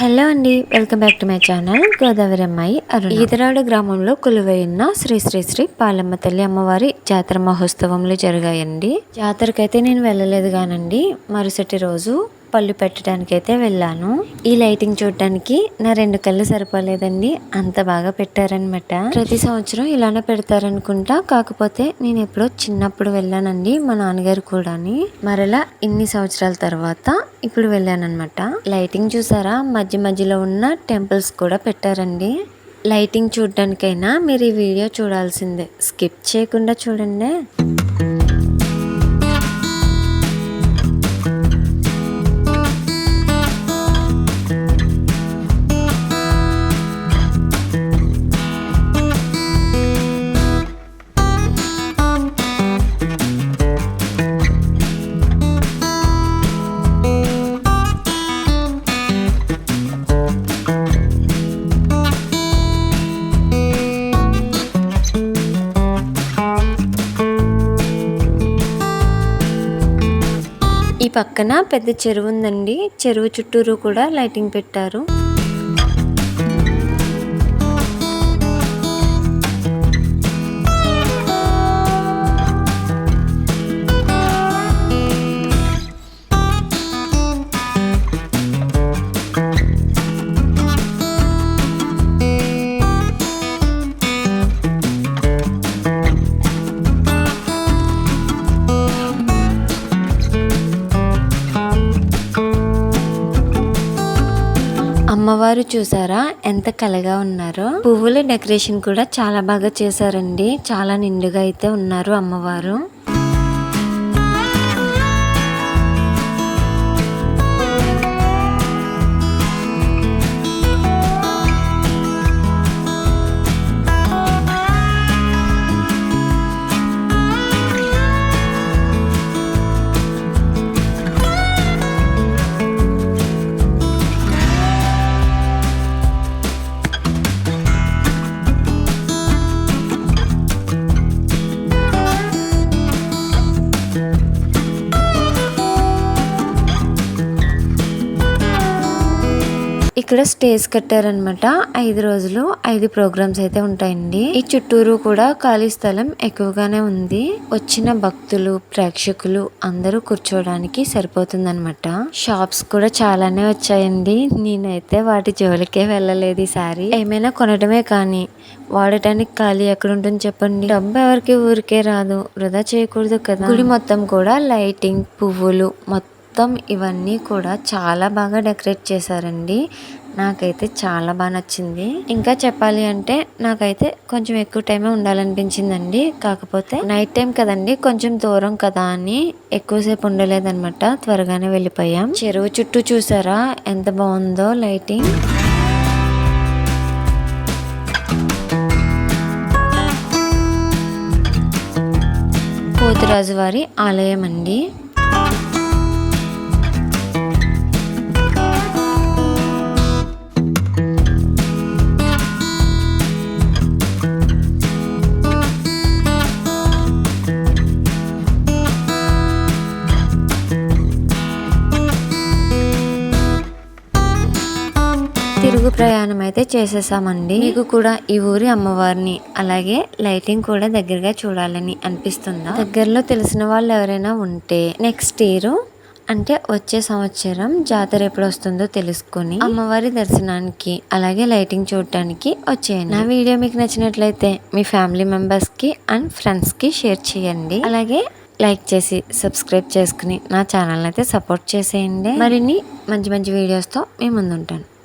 Hello అండి welcome back to my channel Godavari అమ్మాయి అరుణ. ఈదరాడు గ్రామంలో కొలువైన శ్రీ శ్రీ శ్రీ పాలమ్మ తల్లి అమ్మవారి జాతర మహోత్సవములు జరిగాయండి. జాతరకైతే నేను వెళ్ళలేదు కానండి. మరుసటి రోజు పళ్ళు పెట్టడానికి అయితే వెళ్ళాను. ఈ లైటింగ్ చూడటానికి నా రెండు కళ్ళు సరిపోలేదండి. అంత బాగా పెట్టారనమాట ప్రతి సంవత్సరం ఇలానే పెడతారనుకుంటా. కాకపోతే నేను ఎప్పుడో చిన్నప్పుడు వెళ్ళానండి మా నాన్నగారు కూడాని. మరలా ఇన్ని సంవత్సరాల తర్వాత ఇప్పుడు వెళ్ళానమాట లైటింగ్ చూసారా? మధ్య మధ్యలో ఉన్న టెంపుల్స్ కూడా పెట్టారండి. లైటింగ్ చూడడానికైనా మీరు ఈ వీడియో చూడాల్సిందే. స్కిప్ చేయకుండా చూడండి. పక్కన పెద్ద చెరువు ఉందండి. చెరువు చుట్టూరు కూడా లైటింగ్ పెట్టారు. అమ్మవారు చూసారా? ఎంత కలగా ఉన్నారో. పువ్వుల డెకరేషన్ కూడా చాలా బాగా చేశారండి. చాలా నిండుగా అయితే ఉన్నారు అమ్మవారు. ఇక్కడ స్టేజ్ కట్టారనమాట ఐదు రోజులు ఐదు ప్రోగ్రామ్స్ అయితే ఉంటాయండి. ఈ చుట్టూరు కూడా ఖాళీ స్థలం ఎక్కువగానే ఉంది. వచ్చిన భక్తులు ప్రేక్షకులు అందరూ కూర్చోవడానికి సరిపోతుందనమాట షాప్స్ కూడా చాలానే వచ్చాయండి. నేనైతే వాటి జోలికే వెళ్ళలేదు ఈసారి. ఏమైనా కొనడమే కానీ వాడటానికి ఖాళీ ఎక్కడ ఉంటుంది చెప్పండి. డబ్బు ఎవరికి ఊరికే రాదు. వృధా చేయకూడదు కదా. గుడి మొత్తం కూడా లైటింగ్ పువ్వులు మొత్తం మొత్తం ఇవన్నీ కూడా చాలా బాగా డెకరేట్ చేశారండి. నాకైతే చాలా బాగా నచ్చింది. ఇంకా చెప్పాలి అంటే నాకైతే కొంచెం ఎక్కువ టైమే ఉండాలనిపించిందండి. కాకపోతే నైట్ టైం కదండి కొంచెం దూరం కదా అని ఎక్కువసేపు ఉండలేదన్నమాట. త్వరగానే వెళ్ళిపోయాం. చెరువు చుట్టూ చూసారా? ఎంత బాగుందో లైటింగ్. పోతురాజు వారి ఆలయం అండి తిరుగు ప్రయాణం అయితే చేసేసామండి. మీకు కూడా ఈ ఊరి అమ్మవారిని అలాగే లైటింగ్ కూడా దగ్గరగా చూడాలని అనిపిస్తుందా? దగ్గరలో తెలిసిన వాళ్ళు ఎవరైనా ఉంటే నెక్స్ట్ ఇయర్ అంటే వచ్చే సంవత్సరం జాతర ఎప్పుడు వస్తుందో తెలుసుకొని అమ్మవారి దర్శనానికి అలాగే లైటింగ్ చూడటానికి వచ్చేయండి. నా వీడియో మీకు నచ్చినట్లయితే మీ ఫ్యామిలీ మెంబర్స్కి అండ్ ఫ్రెండ్స్కి షేర్ చేయండి. అలాగే లైక్ చేసి సబ్స్క్రైబ్ చేసుకుని నా ఛానల్ అయితే సపోర్ట్ చేసేయండి. మరిన్ని మంచి మంచి వీడియోస్తో మీ ముందుంటాను.